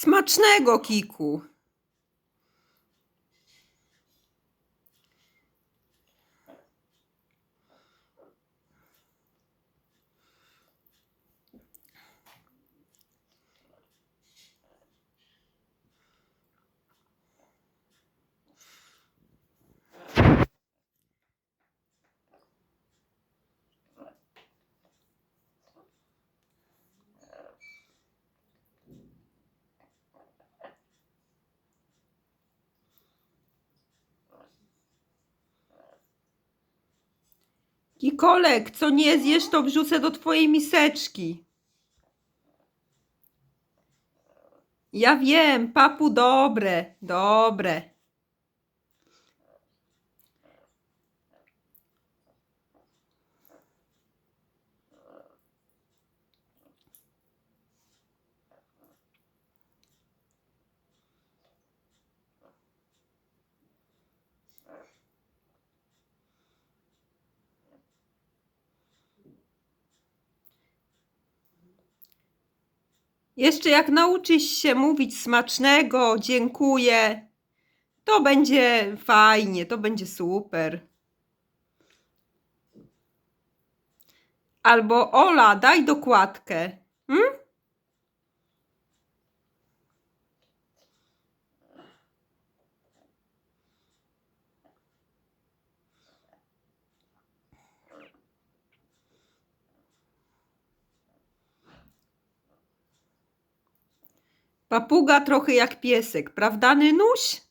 Smacznego, Kiku. Kikolek, co nie zjesz, to wrzucę do twojej miseczki. Ja wiem, papu, dobre, dobre. Jeszcze jak nauczysz się mówić smacznego, dziękuję, to będzie fajnie, to będzie super. Albo Ola, daj dokładkę. Hmm? Papuga trochę jak piesek, prawda, Nynuś?